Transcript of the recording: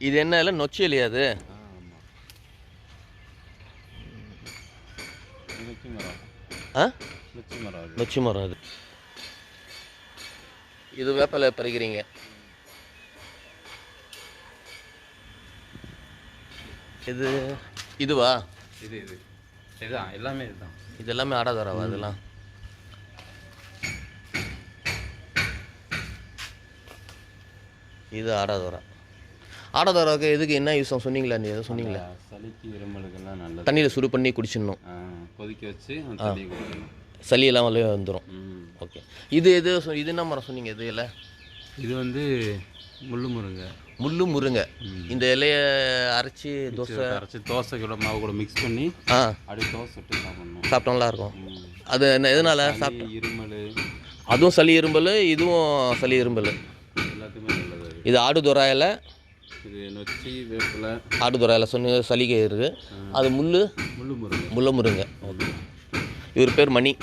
இது என்ன இல்லை நொச்சி இல்லையா அது ஆ? நொச்சி மரம் அது இது வேப்பிலை பறிக்கிறீங்க. இது இதுவா? இது இது. இதுதான் எல்லாமே இதுதான். இது எல்லாமே ஆடாதோராவா அதெல்லாம் இது ஆடாதோரா? ஆடாதோராவுக்கு எதுக்கு என்ன யூஸ் சொன்னீங்களா? நீ எதுவும் சொன்னீங்களா? சளிக்கு இருமலுக்கெல்லாம் நல்லது. தண்ணியில் சுடு பண்ணி குடிச்சிடணும். கொதிக்க வச்சு சளியெல்லாம் வெளியே வந்துடும். ஓகே. இது எது இது என்ன மரம் சொன்னீங்க இது இல்லை இது வந்து முள்ளு முருங்கை. முள்ளு முருங்கை. இந்த இலையை அரைச்சி தோசை அரைச்சி தோசை கூட மாவு கூட மிக்ஸ் பண்ணி ஆ. அப்படியே தோசை சுட்டு சாப்பிடணும். சாப்பிட்டோம்லாம் இருக்கும். அது என்ன எதனால சாப் சளி, இருமல். அதுவும் சளி இரும்பல் இதுவும் சளி இரும்பல் எல்லாத்துக்குமே நல்லது. இது ஆடு துறாயில இது நொச்சி வேப்பிலை. ஆடு துறாயில சொன்ன சளிகை இருக்குது அது முள்ளு. முள்ளு முருங்கை. முள்ள முருங்கை. ஓகே. இவர் பேர் மணி.